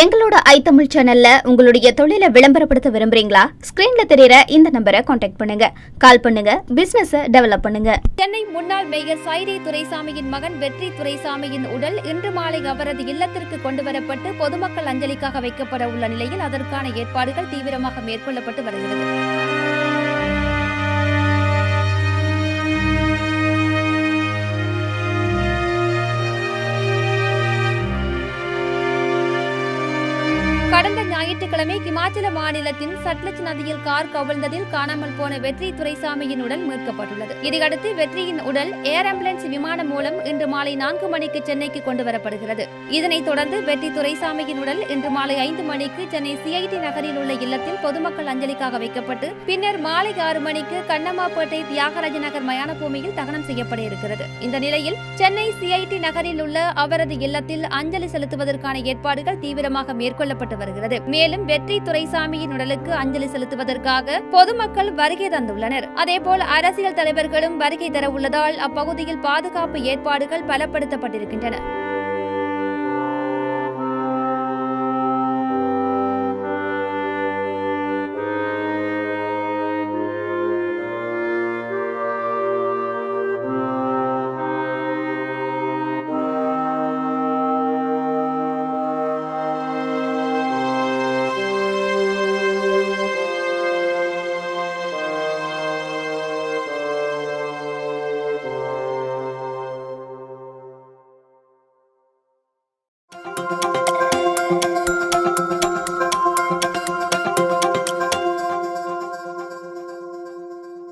எங்களோட ஐ தமிழ் சேனல்ல உங்களுடைய தொழிலை விளம்பரப்படுத்த விரும்புறீங்களா? ஸ்கிரீன்ல தெரியற இந்த நம்பரை காண்டாக்ட் பண்ணுங்க. கால் பண்ணுங்க. பிசினஸ் டெவலப் பண்ணுங்க. சென்னை முன்னாள் மேயர் சைரே துரைசாமியின் மகன் வெற்றி துரைசாமியின் உடல் இன்று மாலை அவரது இல்லத்திற்கு கொண்டு வரப்பட்டு பொதுமக்கள் அஞ்சலிக்காக வைக்கப்பட உள்ள நிலையில் அதற்கான ஏற்பாடுகள் தீவிரமாக மேற்கொள்ளப்பட்டு வருகிறது. ஞாயிற்றுக்கிழமை இமாச்சல மாநிலத்தின் சட்லஜ் நதியில் கார் கவிழ்ந்ததில் காணாமல் போன வெற்றி துரைசாமியின் உடல் மீட்கப்பட்டுள்ளது. இதையடுத்து வெற்றியின் உடல் ஏர் ஆம்புலன்ஸ் விமானம் மூலம் இன்று மாலை நான்கு மணிக்கு சென்னைக்கு கொண்டு வரப்படுகிறது இதனைத் தொடர்ந்து வெற்றி துரைசாமியின் உடல் இன்று மாலை ஐந்து மணிக்கு சென்னை சிஐடி நகரில் உள்ள இல்லத்தில் பொதுமக்கள் அஞ்சலிக்காக வைக்கப்பட்டு பின்னர் மாலை ஆறு மணிக்கு கண்ணம்மாப்பேட்டை தியாகராஜ நகர் மயான பூமியில் தகனம் செய்யப்பட இருக்கிறது. இந்த நிலையில் சென்னை சிஐடி நகரில் உள்ள அவரது இல்லத்தில் அஞ்சலி செலுத்துவதற்கான ஏற்பாடுகள் தீவிரமாக மேற்கொள்ளப்பட்டு வருகிறது. மேலும் வெற்றி துரைசாமியின் உடலுக்கு அஞ்சலி செலுத்துவதற்காக பொதுமக்கள் வருகை தந்துள்ளனர். அதேபோல் அரசியல் தலைவர்களும் வருகை தர உள்ளதால் அப்பகுதியில் பாதுகாப்பு ஏற்பாடுகள் பலப்படுத்தப்பட்டிருக்கின்றன.